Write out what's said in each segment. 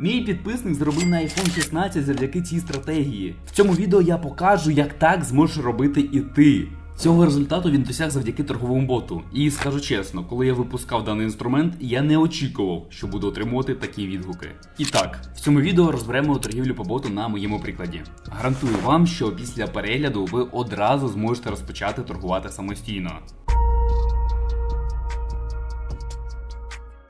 Мій підписник зробив на iPhone 16 завдяки цій стратегії. В цьому відео я покажу, як так зможеш робити і ти. Цього результату він досяг завдяки торговому боту. І скажу чесно, коли я випускав даний інструмент, я не очікував, що буду отримувати такі відгуки. І так, в цьому відео розберемо торгівлю по боту на моєму прикладі. Гарантую вам, що після перегляду ви одразу зможете розпочати торгувати самостійно.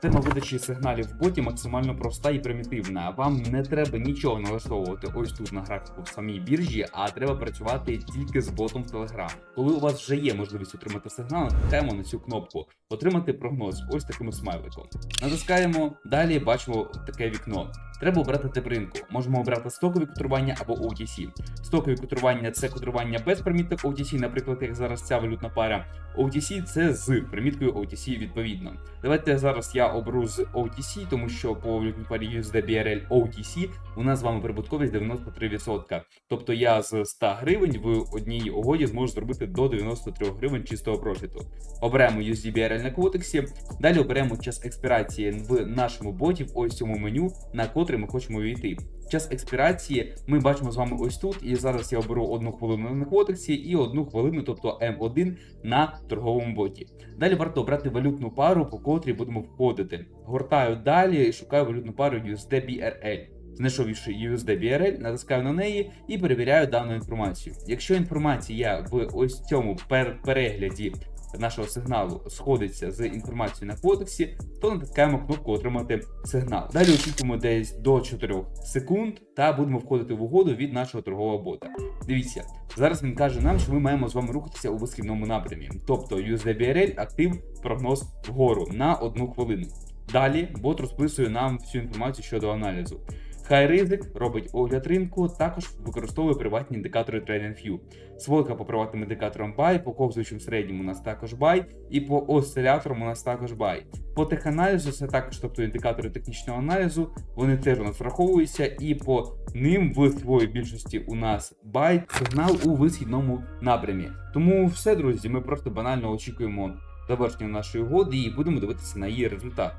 Тема видачі сигналів в боті максимально проста і примітивна. Вам не треба нічого налаштовувати ось тут на графіку в самій біржі, а треба працювати тільки з ботом в Telegram. Коли у вас вже є можливість отримати сигнал, натискаємо на цю кнопку Отримати прогноз ось таким смайликом. Натискаємо, далі бачимо таке вікно. Треба обрати тип ринку. Можемо обрати стокові котрування або OTC. Стокові котрування це котрування без приміток OTC, наприклад, як зараз ця валютна пара. OTC це з приміткою OTC відповідно. Давайте зараз я оберу з OTC, тому що по парі USD BRL OTC у нас з вами прибутковість 93%. Тобто я з 100 гривень в одній угоді зможу зробити до 93 гривень чистого профіту. Оберемо USD BRL на квотексі. Далі оберемо час експірації в нашому боті в ось цьому меню, на котрий ми хочемо війти. Час експірації ми бачимо з вами ось тут, і зараз я оберу одну хвилину на квотексі і одну хвилину, тобто М1 на торговому боті. Далі варто обрати валютну пару, по котрій будемо входити. Гортаю далі і шукаю валютну пару USD BRL. Знайшовши USD натискаю на неї і перевіряю дану інформацію. Якщо інформація в ось цьому пер- перегляді нашого сигналу сходиться з інформацією на кодексі, то натискаємо кнопку Отримати сигнал. Далі очікуємо десь до 4 секунд та будемо входити в угоду від нашого торгового бота. Дивіться, зараз він каже нам, що ми маємо з вами рухатися у висхідному напрямі, тобто USD-BRL актив прогноз вгору на одну хвилину. Далі бот розписує нам всю інформацію щодо аналізу. Хай ризик робить огляд ринку, також використовує приватні індикатори TradingView. Сводка по приватним індикаторам buy, по ковзуючим середнім у нас також buy, і по осциляторам у нас також buy. По теханалізу це також, тобто індикатори технічного аналізу, вони теж у нас враховуються, і по ним в своїй більшості у нас buy, сигнал у висхідному напрямі. Тому все, друзі, ми просто банально очікуємо завершення нашої угоди і будемо дивитися на її результат.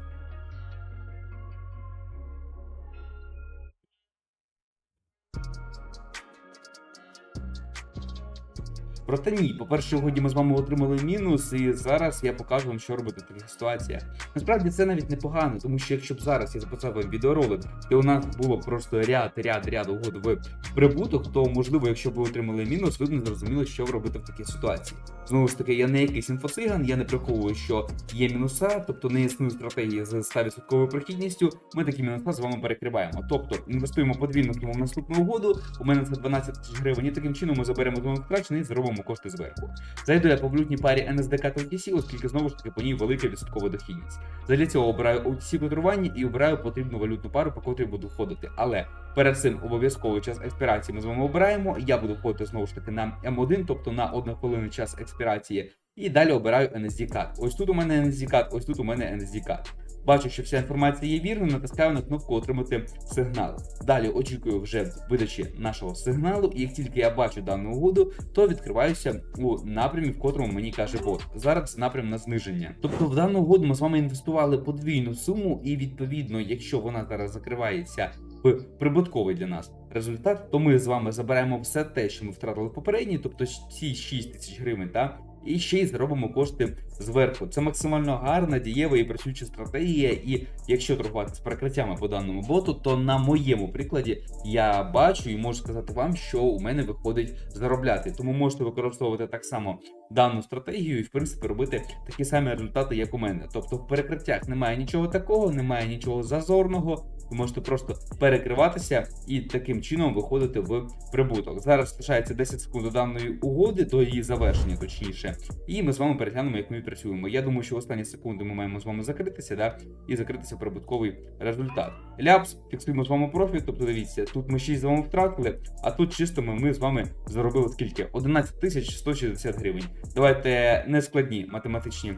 Проте ні, по-перше, сьогодні ми з вами отримали мінус, і зараз я покажу вам, що робити в таких ситуаціях. Насправді це навіть непогано, тому що якщо б зараз я записав вам відеоролик, де у нас було просто ряд, ряд, ряд угод в прибуток, то можливо, якщо б ви отримали мінус, ви б не зрозуміли, що робити в такій ситуації. Знову ж таки, я не якийсь інфоциган, я не приховую, що є мінуса, тобто не існує стратегії з 100% прохідністю. Ми такі мінуса з вами перекриваємо. Тобто інвестуємо подвійно тому в наступну угоду. У мене це 12 тисяч гривень, і таким чином ми заберемо втрачений і заробимо кошти зверху. Зайду я по валютній парі NSDK та OTC, оскільки знову ж таки по ній велика відсоткова дохідність. Задля цього обираю OTC котрування і обираю потрібну валютну пару, по котрій буду входити. Але перед цим обов'язково час експірації ми з вами обираємо. Я буду входити знову ж таки на М1, тобто на 1 хвилину час експірації. І далі обираю NSD Cut. Ось тут у мене NSD Cut, ось тут у мене NSD Cut. Бачу, що вся інформація є вірною, натискаю на кнопку Отримати сигнал. Далі очікую вже видачі нашого сигналу, і як тільки я бачу дану угоду, то відкриваюся у напрямі, в котрому мені каже бот. Зараз це напрям на зниження. Тобто в дану угоду ми з вами інвестували подвійну суму, і відповідно, якщо вона зараз закривається в прибутковий для нас результат, то ми з вами забираємо все те, що ми втратили попередній, тобто ці 6 тисяч гривень, та і ще й заробимо кошти зверху. Це максимально гарна, дієва і працююча стратегія. І якщо торгувати з перекриттями по даному боту, то на моєму прикладі я бачу і можу сказати вам, що у мене виходить заробляти. Тому можете використовувати так само дану стратегію і в принципі робити такі самі результати, як у мене. Тобто в перекриттях немає нічого такого, немає нічого зазорного. Ви можете просто перекриватися і таким чином виходити в прибуток. Зараз залишається 10 секунд до даної угоди, до її завершення, точніше. І ми з вами переглянемо, як ми працюємо. Я думаю, що останні секунди ми маємо з вами закритися, да, і закритися прибутковий результат. Ляпс, фіксуємо з вами профіт. Тобто, дивіться, тут ми 6 з вами втратили, а тут чисто ми, ми з вами заробили скільки? 11 тисяч 160 гривень. Давайте не складні математичні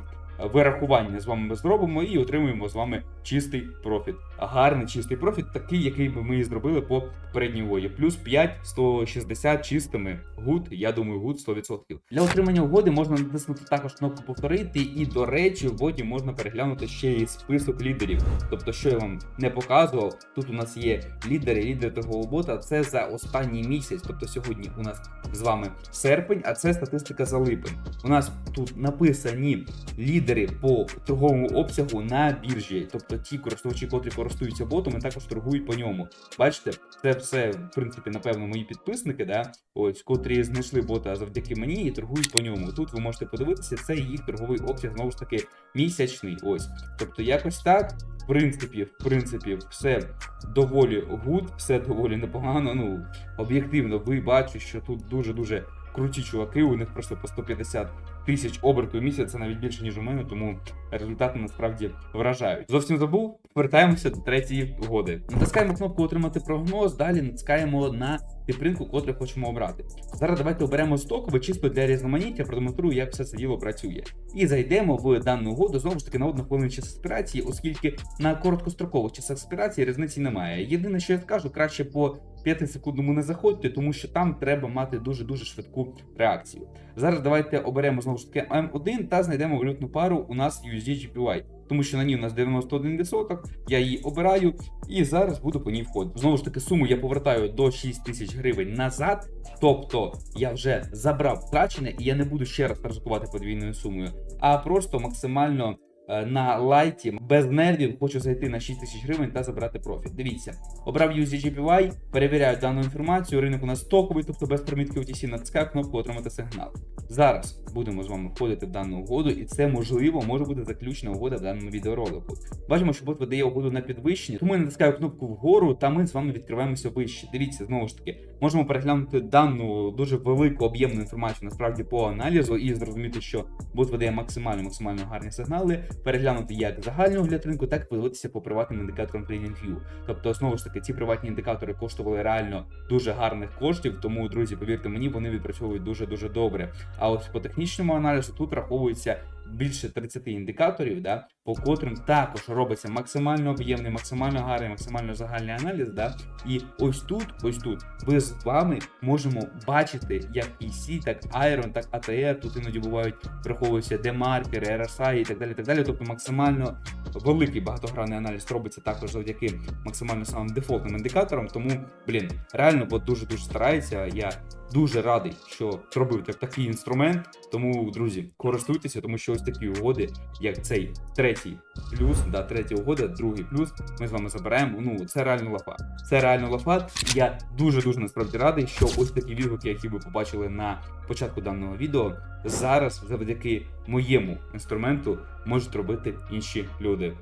вирахування з вами ми зробимо і отримуємо з вами чистий профіт. Гарний чистий профіт, такий, який би ми і зробили по попередній угоді. Плюс 5, 160 чистими. Гуд, я думаю, гуд 100%. Для отримання угоди можна натиснути також кнопку повторити, і до речі, в боті можна переглянути ще й список лідерів. Тобто, що я вам не показував, тут у нас є лідери, лідери торгового бота. Це за останній місяць. Тобто сьогодні у нас з вами серпень, а це статистика за липень. У нас тут написані лідери по торговому обсягу на біржі, тобто ті користувачі, котрі користуються ботом, і також торгують по ньому. Бачите, це все, в принципі, напевно, мої підписники, да, ось, котрі знайшли бота завдяки мені і торгують по ньому. Тут ви можете подивитися, це їх торговий обсяг знову ж таки місячний. Ось. Тобто, якось так. В принципі, в принципі, все доволі гуд, все доволі непогано. Ну, об'єктивно, ви бачите, що тут дуже-дуже круті чуваки, у них просто по 150 тисяч оберту в місяць, це навіть більше, ніж у мене, тому результати насправді вражають. Зовсім забув, повертаємося до третьої угоди. Натискаємо кнопку Отримати прогноз, далі натискаємо на підпринку, котру хочемо обрати. Зараз давайте оберемо стокове чисто для різноманіття, продемонструю, як все це діло працює. І зайдемо в дану угоду знову ж таки на однохвилинний час експірації, оскільки на короткострокових часах експірації різниці немає. Єдине, що я скажу, краще по 5 секундному не заходьте, тому що там треба мати дуже дуже швидку реакцію. Зараз давайте оберемо знову ж таки М1 та знайдемо валютну пару у нас USD. Тому що на ній у нас 91%, я її обираю і зараз буду по ній входити. Знову ж таки, суму я повертаю до 6 тисяч гривень назад. Тобто я вже забрав втрачене, і я не буду ще раз ризикувати подвійною сумою, а просто максимально на лайті без нервів хочу зайти на 6 тисяч гривень та забрати профіт. Дивіться, обрав USDGPY, перевіряю дану інформацію. Ринок у нас стоковий, тобто без примітки OTC, натискаю кнопку отримати сигнал. Зараз будемо з вами входити в дану угоду, і це можливо може бути заключена угода в даному відеоролику. Бачимо, що бот видає угоду на підвищення, тому я натискаю кнопку вгору, та ми з вами відкриваємося вище. Дивіться, знову ж таки, можемо переглянути дану дуже велику об'ємну інформацію насправді по аналізу і зрозуміти, що бот видає максимально максимально гарні сигнали, переглянути як загальний огляд ринку, так і подивитися по приватним індикаторам TradingView. Тобто, знову ж таки, ці приватні індикатори коштували реально дуже гарних коштів, тому, друзі, повірте мені, вони відпрацьовують дуже дуже добре. А ось по технічному аналізу тут раховується більше 30 індикаторів, да, по котрим також робиться максимально об'ємний, максимально гарний, максимально загальний аналіз. Да, і ось тут, ось тут, ми з вами можемо бачити як EC, так Iron, так ATR, тут іноді бувають враховуються демаркери, RSI і так далі. так далі. Тобто максимально великий багатогранний аналіз робиться також завдяки максимально самим дефолтним індикаторам. Тому, блін, реально бот дуже дуже старається. Я дуже радий, що зробив такий інструмент. Тому, друзі, користуйтеся, тому що ось такі угоди, як цей третій плюс, да, третя угода, другий плюс. Ми з вами забираємо. Ну, це реально лафа. Це реально лафа. Я дуже дуже насправді радий, що ось такі відгуки, які ви побачили на початку даного відео, зараз завдяки моєму інструменту можуть робити інші люди.